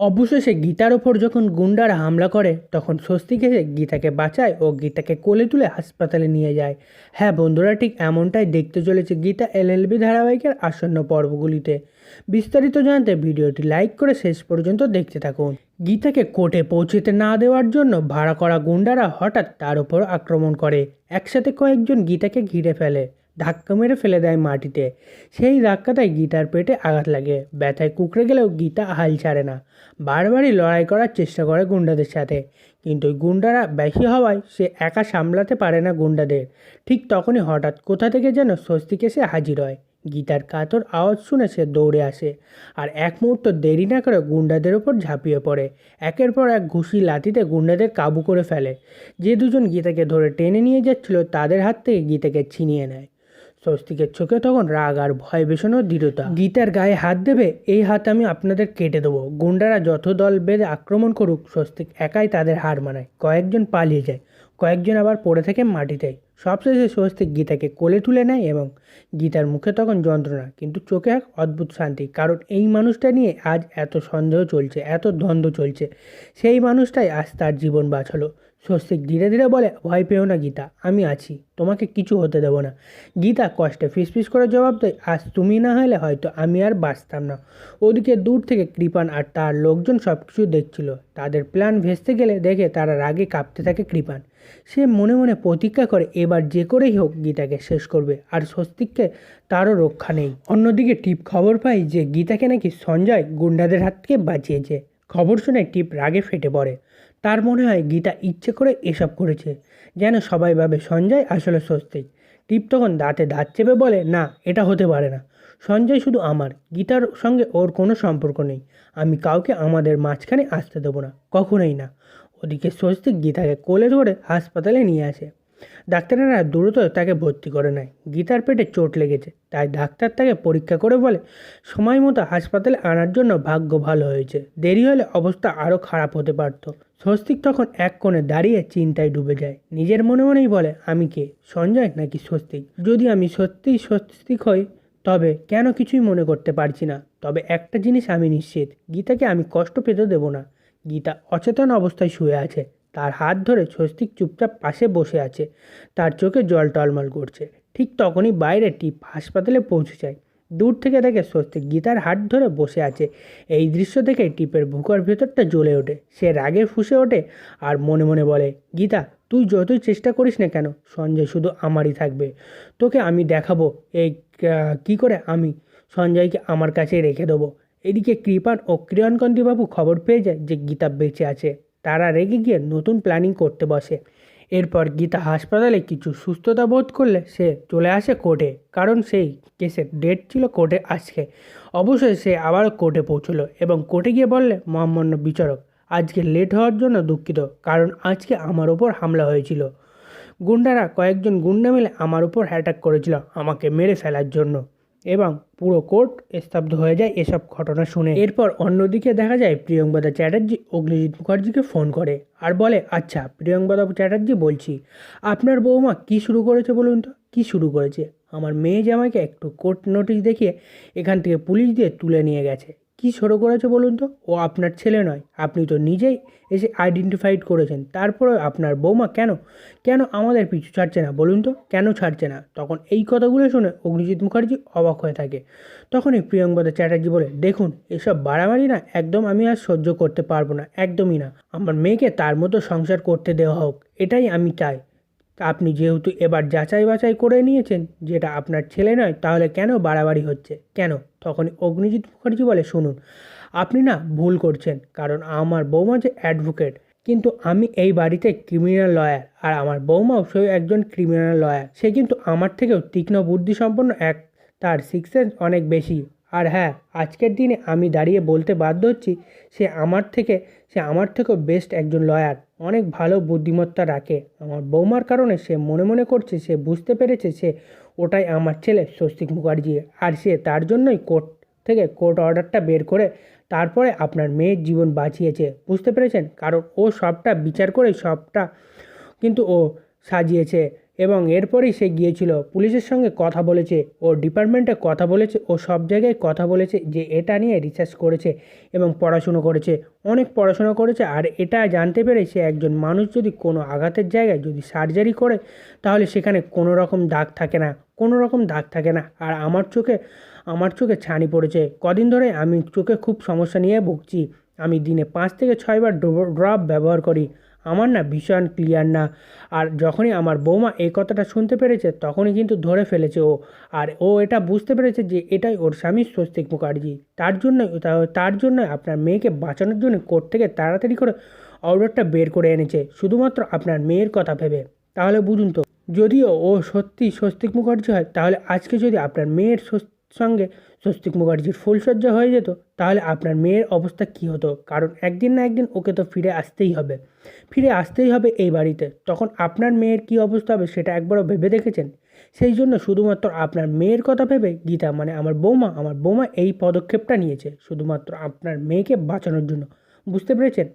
অবশেষে গীতার ওপর যখন গুন্ডারা হামলা করে, তখন স্বস্তিক এসে গীতাকে বাঁচায় ও গীতাকে কোলে তুলে হাসপাতালে নিয়ে যায়। হ্যাঁ বন্ধুরা, ঠিক এমনটাই দেখতে চলেছে গীতা এলএলবি ধারাবাহিকের আসন্ন পর্বগুলিতে। বিস্তারিত জানতে ভিডিওটি লাইক করে শেষ পর্যন্ত দেখতে থাকুন। গীতাকে কোর্টে পৌঁছতে না দেওয়ার জন্য ভাড়া করা গুন্ডারা হঠাৎ তার ওপর আক্রমণ করে। একসাথে কয়েকজন গীতাকে ঘিরে ফেলে। ধাক্কা মেরে ফেলে দেয় মাটিতে। সেই ধাক্কাটায় গীতার পেটে আঘাত লাগে। ব্যথায় কুকড়ে গেলেও গীতা হাল ছাড়ে না। বারবারই লড়াই করার চেষ্টা করে গুন্ডাদের সাথে। কিন্তু ওই গুন্ডারা বেশি হওয়ায় সে একা সামলাতে পারে না গুন্ডাদের। ঠিক তখনই হঠাৎ কোথা থেকে যেন স্বস্তিকে সে হাজির হয়। গীতার কাতর আওয়াজ শুনে সে দৌড়ে আসে আর এক মুহূর্ত দেরি না করে গুন্ডাদের ওপর ঝাঁপিয়ে পড়ে। একের পর এক ঘুষি লাথিতে গুন্ডাদের কাবু করে ফেলে। যে দুজন গীতাকে ধরে টেনে নিয়ে যাচ্ছিল তাদের হাত থেকে গীতাকে ছিনিয়ে নেয়। স্বস্তিকের চোখে তখন রাগ আর ভয় বেশানোর দৃঢ়তা। গীতার গায়ে হাত দেবে, এই হাত আমি আপনাদের কেটে দেবো। গুন্ডারা যত দল বেঁধে আক্রমণ করুক, স্বস্তিক একাই তাদের হার মানায়। কয়েকজন পালিয়ে যায়, কয়েকজন আবার পড়ে থাকে মাটিতেই সবশেষে স্বস্তিক গীতাকে কোলে তুলে নেয় এবং গীতার মুখে তখন যন্ত্রণা, কিন্তু চোখে এক অদ্ভুত শান্তি। কারণ এই মানুষটা নিয়ে আজ এত সন্দেহ চলছে, এত দ্বন্দ্ব চলছে। সেই মানুষটাই আজ তার জীবন বাঁচালো। স্বস্তিক ধীরে ধীরে বলে, ভয় পেও না গীতা, আমি আছি, তোমাকে কিছু হতে দেবো না। গীতা কষ্টে ফিসফিস করে জবাব দেয়, আজ তুমি না হলে হয়তো আমি আর বাঁচতাম না। ওদিকে দূর থেকে কৃপান আর তার লোকজন সব কিছু দেখছিল। তাদের প্ল্যান ভেস্তে গেলে দেখে তারা রাগে কাঁপতে থাকে কৃপান। সে মনে মনে প্রতিজ্ঞা করে, এবার যে করেই হোক গীতাকে শেষ করবে, আর স্বস্তিককে তারও রক্ষা নেই। অন্যদিকে টিপ খবর পাই যে, গীতাকে নাকি সঞ্জয় গুন্ডাদের হাত থেকে বাঁচিয়েছে। খবর শুনে টিপ রাগে ফেটে পড়ে। তার মনে হয় গীতা ইচ্ছে করে এসব করেছে। যেন সবাই ভাবে সঞ্জয় আসলে স্বস্তিক। টিপ তখন দাঁতে দাঁত চেপে বলে, না, এটা হতে পারে না। সঞ্জয় শুধু আমার, গীতার সঙ্গে ওর কোনো সম্পর্ক নেই। আমি কাউকে আমাদের মাঝখানে আসতে দেবো না, কখনোই না। ওদিকে স্বস্তিক গীতাকে কোলে ধরে হাসপাতালে নিয়ে আসে। ডাক্তারেরা দ্রুত তাকে ভর্তি করে নেয়। গীতার পেটে চোট লেগেছে, তাই ডাক্তার তাকে পরীক্ষা করে বলে, সময় মতো হাসপাতালে আনার জন্য ভাগ্য ভালো হয়েছে। দেরি হলে অবস্থা আরও খারাপ হতে পারত। স্বস্তিক তখন এক কোণে দাঁড়িয়ে চিন্তায় ডুবে যায়। নিজের মনে মনেই বলে, আমি কে, সঞ্জয় নাকি স্বস্তিক? যদি আমি সত্যিই স্বস্তিক হই, তবে কেন কিছুই মনে করতে পারছি না? তবে একটা জিনিস আমি নিশ্চিত, গীতাকে আমি কষ্ট পেতে দেব না। গীতা অচেতন অবস্থায় শুয়ে আছে। তার হাত ধরে স্বস্তিক চুপচাপ পাশে বসে আছে। তার চোখে জল টলমল করছে। ঠিক তখনই বাইরে টিপ হাসপাতালে পৌঁছে যায়। দূর থেকে দেখে স্বস্তিক গীতার হাত ধরে বসে আছে। এই দৃশ্য দেখে টিপের বুকের ভেতরটা জ্বলে ওঠে। সে রাগে ফুসে ওঠে আর মনে মনে বলে, গীতা, তুই যতই চেষ্টা করিস না কেন, সঞ্জয় শুধু আমারই থাকবে। তোকে আমি দেখাবো। এই কী করে আমি? সঞ্জয়কে আমার কাছে রেখে দেবো। এদিকে কৃপান ও বাবু খবর পেয়ে যায় যে গীতা বেঁচে আছে। তারা রেগে গিয়ে নতুন প্ল্যানিং করতে বসে। এরপর গীতা হাসপাতালে কিছু সুস্থতা বোধ করলে সে চলে আসে কোর্টে কারণ সেই কেসের ডেট ছিল কোর্টে আজকে। অবশ্যই সে আবার কোর্টে পৌঁছলো এবং কোর্টে গিয়ে বললে, মহামান্য বিচারক, আজকে লেট হওয়ার জন্য দুঃখিত, কারণ আজকে আমার ওপর হামলা হয়েছিল। গুন্ডারা কয়েকজন গুন্ডা মিলে আমার উপর অ্যাটাক করেছিল, আমাকে মেরে ফেলার জন্য। এবং পুরো কোর্ট স্তব্ধ হয়ে যায় এসব ঘটনা শুনে। এরপর অন্যদিকে দেখা যায় প্রিয়ঙ্কদা চ্যাটার্জি অগ্নিজিৎ মুখার্জিকে ফোন করে আর বলে আচ্ছা প্রিয়ঙ্কদা চ্যাটার্জি বলছি, আপনার বৌমা কি শুরু করেছে বলুন তো? কী শুরু করেছে? আমার মেয়ে জামাইকে একটু কোর্ট নোটিশ দেখিয়ে এখান থেকে পুলিশ দিয়ে তুলে নিয়ে গেছে। কি শুরু করেছে বলুন তো? ও আপনার ছেলে নয়, আপনি তো নিজেই এসে আইডেন্টিফাইড করেছেন। তারপরে আপনার বৌমা কেন? কেন আমাদের পিছু ছাড়ছে না বলুন তো? কেন ছাড়ছে না? তখন এই কথাগুলো শুনে অগ্নিজিৎ মুখার্জি অবাক হয়ে থাকে। তখনই প্রিয়ঙ্কদা চ্যাটার্জি বলে, দেখুন, এসব বাড়াবাড়ি না একদম আমি আর সহ্য করতে পারব না, একদমই না। আমার মেয়েকে তার মতো সংসার করতে দেওয়া হোক, এটাই আমি চাই। আপনি যেহেতু এবার যাচাই বাছাই করে নিয়েছেন, যেটা আপনার ছেলে নয়, তাহলে কেন বাড়াবাড়ি হচ্ছে? কেন? তখনই অগ্নিজিৎ মুখার্জি বলে, শুনুন, আপনি না ভুল করছেন, কারণ আমার বৌমা যে অ্যাডভোকেট, কিন্তু আমি এই বাড়িতে ক্রিমিনাল লয়ার, আর আমার বৌমাও সে একজন ক্রিমিনাল লয়ার। সে কিন্তু আমার থেকেও তীক্ষ্ণ বুদ্ধিসম্পন্ন এক, তার সিক্স অনেক বেশি। আর হ্যাঁ আজকের দিনে আমি দাঁড়িয়ে বলতে বাধ্য হচ্ছি, সে আমার থেকে, সে আমার থেকেও বেস্ট একজন লয়ার অনেক ভালো বুদ্ধিমত্তা রাখে। আমার বৌমার কারণে সে মনে মনে করছে, সে বুঝতে পেরেছে সে ওটাই আমার ছেলে স্বস্তিক মুখার্জি। আর সে তার জন্যই কোর্ট থেকে কোর্ট অর্ডারটা বের করে তারপরে আপনার মেয়ের জীবন বাঁচিয়েছে। বুঝতে পেরেছেন? কারণ ও সবটা বিচার করে সবটা কিন্তু ও সাজিয়েছে। এবং এরপরেই সে গিয়েছিল পুলিশের সঙ্গে কথা বলেছে ও ডিপার্টমেন্টে কথা বলেছে ও সব জায়গায় কথা বলেছে যে এটা নিয়ে রিসার্চ করেছে এবং পড়াশুনো করেছে, অনেক পড়াশোনা করেছে আর এটা জানতে পেরে সে একজন মানুষ যদি কোনো আঘাতের জায়গায় যদি সার্জারি করে তাহলে সেখানে কোনো রকম দাগ থাকে না, কোনো রকম দাগ থাকে না আর আমার চোখে আমার চোখে ছানি পড়েছে। কদিন ধরে আমি চোখে খুব সমস্যা নিয়ে ভুগছি। আমি দিনে পাঁচ থেকে ছয়বার ড্রপ ব্যবহার করি। আমার না ভীষণ ক্লিয়ার না। আর যখনই আমার বৌমা এই কথাটা শুনতে পেরেছে, তখনই কিন্তু ধরে ফেলেছে ও। আর ও এটা বুঝতে পেরেছে যে এটাই ওর স্বামী স্বস্তিক মুখার্জি। তার জন্যই তার জন্য আপনার মেয়েকে বাঁচানোর জন্য কোর্ট থেকে তাড়াতাড়ি করে অর্ডারটা বের করে এনেছে, শুধুমাত্র আপনার মেয়ের কথা ভেবে। তাহলে বুঝুন তো, যদিও ও সত্যি স্বস্তিক মুখার্জি হয়, তাহলে আজকে যদি আপনার মেয়ের সঙ্গে স্বস্তিক মুখার্জির ফুলসজ্জা হয়ে যেত, তাহলে আপনার মেয়ের অবস্থা কী হতো? কারণ একদিন না একদিন ওকে তো ফিরে আসতেই হবে। ফিরে আসতেই হবে এই বাড়িতে। তখন আপনার মেয়ের কী অবস্থা হবে সেটা একবারও ভেবে দেখেছেন? সেই জন্য শুধুমাত্র আপনার মেয়ের কথা ভেবে গীতা মানে আমার বৌমা আমার বৌমা এই পদক্ষেপটা নিয়েছে, শুধুমাত্র আপনার মেয়েকে বাঁচানোর জন্য। বুঝতে পেরেছেন?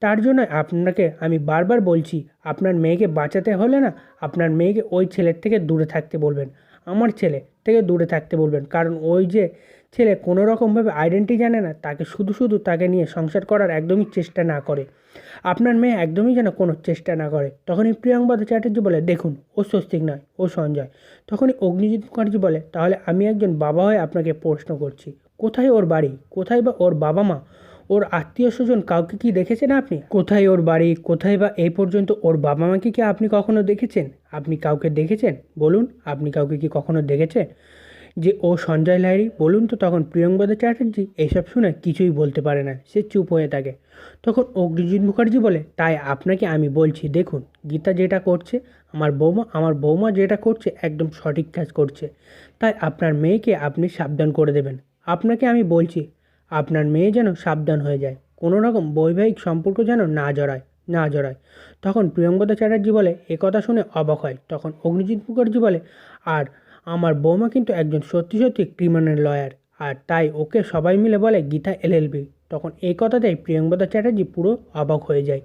তার জন্য আপনাকে আমি বারবার বলছি, আপনার মেয়েকে বাঁচাতে হলে না, আপনার মেয়েকে ওই ছেলের থেকে দূরে থাকতে বলবেন। আমার ছেলে থেকে দূরে থাকতে বলবেন। কারণ ওই যে ছেলে কোনো রকমভাবে আইডেন্টি জানে না, তাকে শুধু শুধু তাকে নিয়ে সংসার করার একদমই চেষ্টা না করে। আপনার মেয়ে একদমই যেন কোনো চেষ্টা না করে। তখনই প্রিয়ঙ্কদ চ্যাটার্জি বলে, দেখুন, ও স্বস্তিক নয়, ও সঞ্জয়। তখনই অগ্নিজিৎ মুখার্জি বলে, তাহলে আমি একজন বাবা হয়ে আপনাকে প্রশ্ন করছি, কোথায় ওর বাড়ি? কোথায় বা ওর বাবা মা ওর আত্মীয় স্বজন কাউকে কি দেখেছেন আপনি? কোথায় ওর বাড়ি? কোথায় বা এই পর্যন্ত ওর বাবা মাকে কি আপনি কখনো দেখেছেন? আপনি কাউকে দেখেছেন? বলুন, আপনি কাউকে কি কখনো দেখেছেন? যে ও সঞ্জয় লাহিড়ি, বলুন তো তখন প্রিয়ঙ্গদা চ্যাটার্জি এইসব শুনে কিছুই বলতে পারে না, সে চুপ হয়ে থাকে। তখন অগ্নিজিৎ মুখার্জি বলে, তাই আপনাকে আমি বলছি, দেখুন, গীতা যেটা করছে, আমার বৌমা আমার বৌমা যেটা করছে, একদম সঠিক কাজ করছে। তাই আপনার মেয়েকে আপনি সাবধান করে দেবেন। আপনাকে আমি বলছি আপনার মেয়ে যেন সাবধান হয়ে যায়। কোনো রকম বৈবাহিক সম্পর্ক যেন না জড়ায় না জড়ায়। তখন প্রিয়ঙ্কদা চ্যাটার্জি বলে, এ কথা শুনে অবাক হয়। তখন অগ্নিজিৎ মুখার্জি বলে, আর আমার বৌমা কিন্তু একজন সত্যি সত্যি ক্রিমিনাল লয়ার আর তাই ওকে সবাই মিলে বলে গীতা এলএলবি তখন এই কথাতেই প্রিয়ঙ্কদা চ্যাটার্জি পুরো অবাক হয়ে যায়।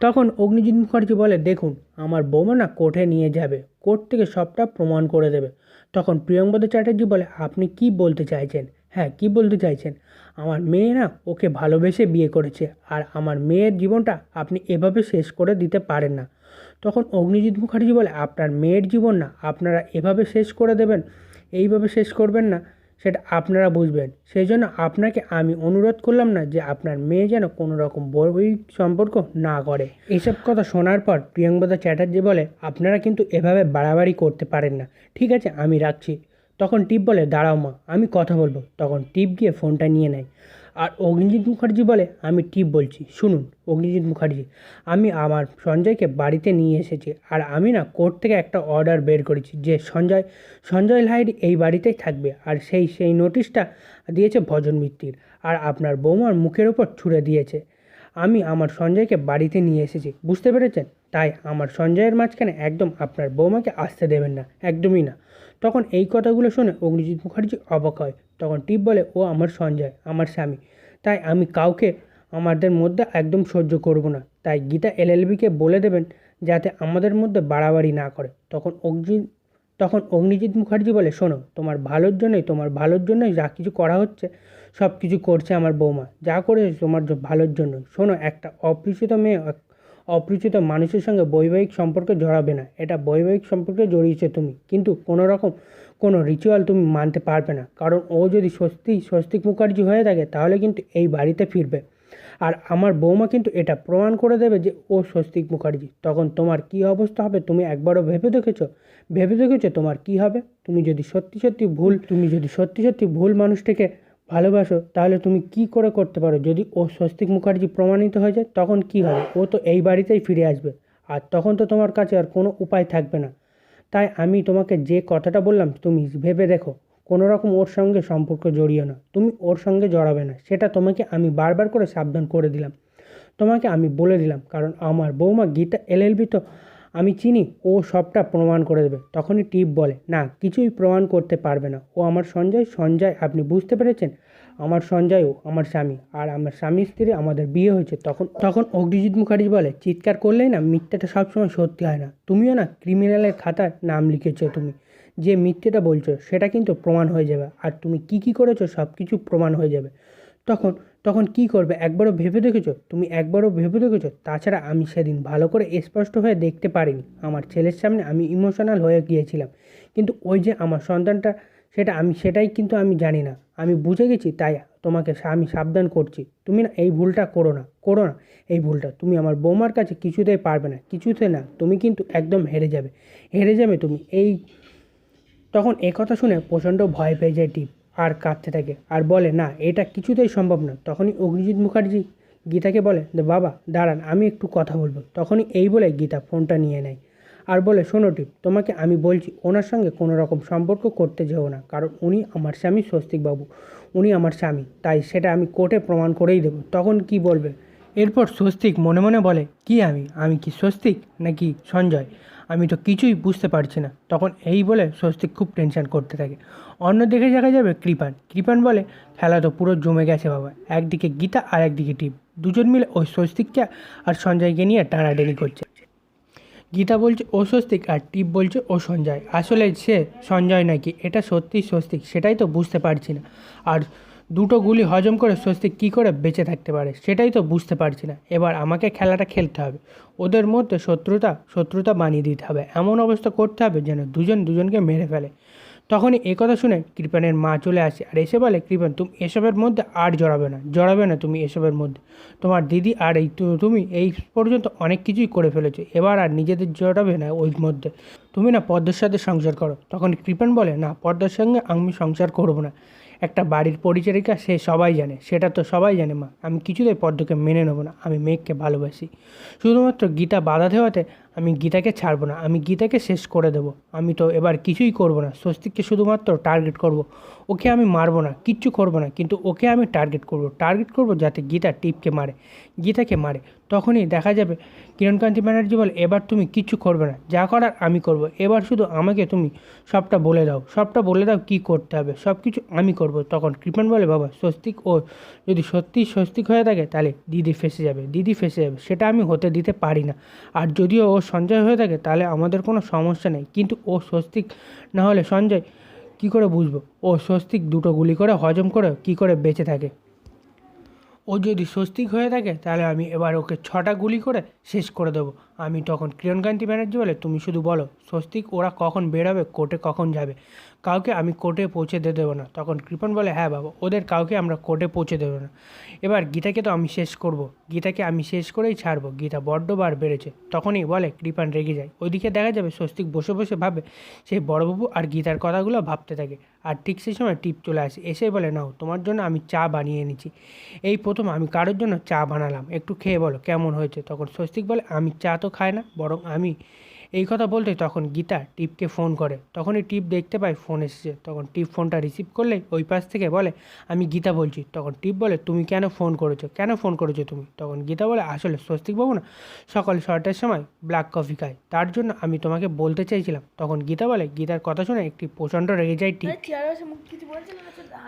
তখন অগ্নিজিৎ মুখার্জি বলে, দেখুন, আমার বৌমা না কোর্টে নিয়ে যাবে, কোর্ট থেকে সবটা প্রমাণ করে দেবে। তখন প্রিয়ঙ্কদা চ্যাটার্জি বলে, আপনি কি বলতে চাইছেন? হ্যাঁ কি বলতে চাইছেন? আমার মেয়ে না ওকে ভালোবেসে বিয়ে করেছে আর আমার মেয়ের জীবনটা আপনি এভাবে শেষ করে দিতে পারেন না। তখন অগ্নিজিৎ মুখার্জি বলে, আপনার মেয়ের জীবন না, আপনারা এভাবে শেষ করে দেবেন, এইভাবে শেষ করবেন না, সেটা আপনারা বুঝবেন। সেই জন্য আপনাকে আমি অনুরোধ করলাম না যে আপনার মেয়ে যেন কোনো রকম বৈবাহিক সম্পর্ক না করে। এইসব কথা শোনার পর প্রিয়ঙ্কদা চ্যাটার্জি বলে, আপনারা কিন্তু এভাবে বাড়াবাড়ি করতে পারেন না। ঠিক আছে, আমি রাখছি। তখন টিপ বলে, দাঁড়াও মা, আমি কথা বলব। তখন টিপ গিয়ে ফোনটা নিয়ে নেয়। আর অগ্নিজিৎ মুখার্জি বলে, আমি টিপ বলছি, শুনুন অগ্নিজিৎ মুখার্জি, আমি আমার সঞ্জয়কে বাড়িতে নিয়ে এসেছি আর আমি না কোর্ট থেকে একটা অর্ডার বের করেছি যে সঞ্জয় সঞ্জয় লাহিড়ি এই বাড়িতেই থাকবে আর সেই সেই নোটিশটা দিয়েছে ভজন মিত্তির আর আপনার বৌমার মুখের ওপর ছুঁড়ে দিয়েছে। আমি আমার সঞ্জয়কে বাড়িতে নিয়ে এসেছি, বুঝতে পেরেছেন? তাই আমার সঞ্জয়ের মাঝখানে একদম আপনার বৌমাকে আসতে দেবেন না, একদমই না। তখন এই কথাগুলো শুনে অগ্নিজিৎ মুখার্জি অবাক হয়। তখন টিপ বলে, ও আমার সঞ্জয়, আমার স্বামী। তাই আমি কাউকে আমাদের মধ্যে একদম সহ্য করব না তাই গীতা এলএলবিকে বলে দেবেন, যাতে আমাদের মধ্যে বাড়াবাড়ি না করে তখন অগ্নি, তখন অগ্নিজিৎ মুখার্জি বলে, শোনো, তোমার ভালোর জন্যই, তোমার ভালোর জন্যই যা কিছু করা হচ্ছে সব কিছু করছে আমার বৌমা। যা করেছে তোমার ভালোর জন্য শোনো, একটা অপরিচিত মেয়ে অপরিচিত মানুষের সঙ্গে বৈবাহিক সম্পর্কে জড়াবে না। এটা বৈবাহিক সম্পর্কে জড়িয়েছে তুমি। কিন্তু কোনো রকম কোনো রিচুয়াল তুমি মানতে পারবে না। কারণ ও যদি স্বস্তি, স্বস্তিক মুখার্জি হয়ে থাকে, তাহলে কিন্তু এই বাড়িতে ফিরবে। আর আমার বৌমা কিন্তু এটা প্রমাণ করে দেবে যে ও স্বস্তিক মুখার্জি। তখন তোমার কি অবস্থা হবে তুমি একবারও ভেবে দেখেছ? ভেবে দেখেছ তোমার কি হবে? তুমি যদি সত্যি সত্যি ভুল, তুমি যদি সত্যি সত্যি ভুল মানুষটাকে ভালোবাসো, তাহলে তুমি কি করে করতে পারো? যদি ও স্বস্তিক মুখার্জি প্রমাণিত হয়ে যায়, তখন কি হবে? ও তো এই বাড়িতেই ফিরে আসবে। আর তখন তো তোমার কাছে আর কোনো উপায় থাকবে না। তাই আমি তোমাকে যে কথাটা বললাম, তুমি ভেবে দেখো। কোনো রকম ওর সঙ্গে সম্পর্ক জড়িয়ে না। তুমি ওর সঙ্গে জড়াবে না। সেটা তোমাকে আমি বারবার করে সাবধান করে দিলাম। তোমাকে আমি বলে দিলাম, কারণ আমার বৌমা গীতা এলএলবি তো আমি চিনি, ও সবটা প্রমাণ করে দেবে। তখনই টিপ বলে, না, কিছুই প্রমাণ করতে পারবে না। ও আমার সঞ্জয় সঞ্জয়, আপনি বুঝতে পেরেছেন? আমার সঞ্জয়ও আমার স্বামী, আর আমার স্বামী স্ত্রী আমাদের বিয়ে হয়েছে। তখন তখন অগ্নিজিৎ মুখার্জি বলে, চিৎকার করলেই না, মিথ্যাটা সবসময় সত্যি হয় না। তুমিও না ক্রিমিনালের খাতায় নাম লিখেছো তুমি। যে মিথ্যেটা বলছো, সেটা কিন্তু প্রমাণ হয়ে যাবে। আর তুমি কি কি করেছ সব কিছু প্রমাণ হয়ে যাবে। তখন তখন কি করবে? একবারও ভেবে দেখেছ? তুমি একবারও ভেবে দেখেছ? তাছাড়া আমি সেদিন ভালো করে স্পষ্ট হয়ে দেখতে পারিনি। আমার ছেলের সামনে আমি ইমোশনাল হয়ে গিয়েছিলাম। কিন্তু ওই যে আমার সন্তানটা, সেটা আমি, সেটাই কিন্তু আমি জানি না। আমি বুঝে গেছি, তাই তোমাকে আমি সাবধান করছি। তুমি না, এই ভুলটা করো না করো না। এই ভুলটা তুমি আমার বৌমার কাছে কিছুতেই পারবে না, কিছুতে না। তুমি কিন্তু একদম হেরে যাবে। হেরে যাবে তুমি। এই, তখন কথা শুনে প্রচণ্ড ভয় পেয়ে যায় টিপ। আর কাঁদতে থাকে। আর বলে, না, এটা কিছুতেই সম্ভব না তখনই অগ্নিজিৎ মুখার্জি গীতাকে বলে বাবা, দাঁড়ান, আমি একটু কথা বলব। তখনই এই বলে গীতা ফোনটা নিয়ে নেয়। আর বলে, শোনো টিপ, তোমাকে আমি বলছি, ওনার সঙ্গে কোনো রকম সম্পর্ক করতে যেও না, কারণ উনি আমার স্বামী স্বস্তিকবাবু, উনি আমার স্বামী, তাই সেটা আমি কোর্টে প্রমাণ করেই দেবো। তখন কি বলবে? এরপর স্বস্তিক মনে মনে বলে, কি আমি? আমি কি স্বস্তিক নাকি সঞ্জয়? আমি তো কিছুই বুঝতে পারছি না। তখন এই বলে স্বস্তিক খুব টেনশন করতে থাকে। অন্যদিকে দেখা যাবে কৃপান। কৃপান বলে, খেলা তো পুরো জমে গেছে বাবা। একদিকে গীতা আর একদিকে টিপ দুজন মিলে ওই স্বস্তিককে আর সঞ্জয়কে নিয়ে টানাটানি করছে। গীতা বলছে, ও স্বস্তিক আর টিপ বলছে, ও সঞ্জয়। আসলে সে সঞ্জয় নাকি? এটা সত্যি স্বস্তিক, সেটাই তো বুঝতে পারছি না। আর দুটো গুলি হজম করে স্বস্তিক কী করে বেঁচে থাকতে পারে সেটাই তো বুঝতে পারছি না। এবার আমাকে খেলাটা খেলতে হবে। ওদের মধ্যে শত্রুতা শত্রুতা বানিয়ে দিতে হবে। এমন অবস্থা করতে হবে যেন দুজন দুজনকে মেরে ফেলে। তখনই এ কথা শুনে কৃপানের মা চলে আসে আর এসে বলে কৃপান তুমি এসবের মধ্যে আর জড়াবে না জড়াবে না তুমি এসবের মধ্যে। তোমার দিদি আর এই তুমি এই পর্যন্ত অনেক কিছুই করে ফেলেছো। এবার আর নিজেদের জড়াবে না ওই মধ্যে। তুমি না পদ্মার সাথে সংসার করো। তখন কৃপান বলে, না, পদ্মার সঙ্গে আমি সংসার করব না। একটা বাড়ির পরিচারিকা সে সবাই জানে, সেটা তো সবাই জানে, মা। আমি কিছুতেই পদ্মকে মেনে নেব না। আমি মেঘকে ভালোবাসি। শুধুমাত্র গীতা বাধা দেওয়াতে আমি গীতাকে ছাড়বো না। আমি গীতাকে শেষ করে দেবো। আমি তো এবার কিছুই করব না। স্বস্তিককে শুধুমাত্র টার্গেট করব। ওকে আমি মারবো না, কিচ্ছু করব না, কিন্তু ওকে আমি টার্গেট করব। টার্গেট করব যাতে গীতা টিপকে মারে, গীতাকে মারে। তখনই দেখা যাবে, কিরণকান্তি ব্যানার্জি বলে, এবার তুমি কিচ্ছু করবে না, যা করার আমি করব। এবার শুধু আমাকে তুমি সবটা বলে দাও, সবটা বলে দাও কি করতে হবে সব কিছু আমি করব। তখন কৃপণ বলে, বাবা, স্বস্তিক ও যদি সত্যি স্বস্তিক হয়ে থাকে, তাহলে দিদি ফেসে যাবে, দিদি ফেসে যাবে, সেটা আমি হতে দিতে পারি না। আর যদিও ও সঞ্জয় হয়ে থাকে, তাহলে আমাদের কোনো সমস্যা নেই। কিন্তু ও স্বস্তিক না হলে সঞ্জয় কী করে বুঝব? ও স্বস্তিক দুটো গুলি করে হজম করে কি করে বেঁচে থাকে? ও যদি স্বস্তিক হয়ে থাকে, তাহলে আমি এবার ওকে ছটা গুলি করে শেষ করে দেবো। আমি তখন কিরণকান্তি ব্যানার্জি বলে তুমি শুধু বলো, স্বস্তিক ওরা কখন বেরোবে, কোর্টে কখন যাবে? কাউকে আমি কোর্টে পৌঁছে দিয়ে দেবো না। তখন কৃপন বলে হ্যাঁ বাবা, ওদের কাউকে আমরা কোর্টে পৌঁছে দেবো না। এবার গীতাকে তো আমি শেষ করব। গীতাকে আমি শেষ করেই ছাড়বো। গীতা বড্ডবার বেড়েছে। তখনই বলে, কৃপান রেগে যায়। ওইদিকে দেখা যাবে স্বস্তিক বসে বসে ভাবে সেই বড়বাবু আর গীতার কথাগুলো ভাবতে থাকে। আর ঠিক সেই সময় টিপ চলে আসে। এসে বলে, নাও, তোমার জন্য আমি চা বানিয়ে এনেছি। এই প্রথম আমি কারোর জন্য চা বানালাম। একটু খেয়ে বলো, কেমন হয়েছে? তখন স্বস্তিক বলে, আমি চা তো খায় না বরং আমি এই কথা বলতে তখন গীতা টিপকে ফোন করে। তখনই টিপ দেখতে পায় ফোন এসেছে। তখন টিপ ফোনটা রিসিভ করলে ওই পাশ থেকে বলে আমি গীতা বলছি। তখন টিপ বলে তুমি কেন ফোন করেছ? কেন ফোন করেছ তুমি? তখন গীতা বলে আসলে স্বস্তিকবাবু না সকাল ছটার সময় ব্ল্যাক কফি খায়। তার জন্য আমি তোমাকে বলতে চাইছিলাম। তখন গীতা বলে গীতার কথা শুনে একটি প্রচণ্ড রেগে যায় টিপ।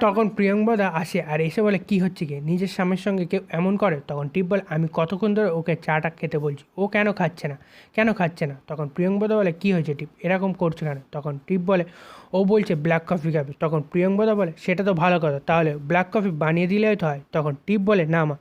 তখন প্রিয়ঙ্বদা আসে আর এসে বলে কি হচ্ছে কি নিজের স্বামীর সঙ্গে কেউ এমন করে? তখন টিপ বলে আমি কতক্ষণ ধরে ওকে চাটা খেতে বলছি। ও কেন খাচ্ছে না? কেন খাচ্ছে না? তখন প্রিয়ঙ্বদা বলে, কি হয়েছে টিপ? এরকম করছে কেন তখন টিপ বলে, ও বলছে ব্ল্যাক কফি খাবে। তখন প্রিয়ঙ্কদা বলে, সেটা তো ভালো কথা। তাহলে ব্ল্যাক কফি বানিয়ে দিলেই তো হয়। তখন টিপ বলে, না মা।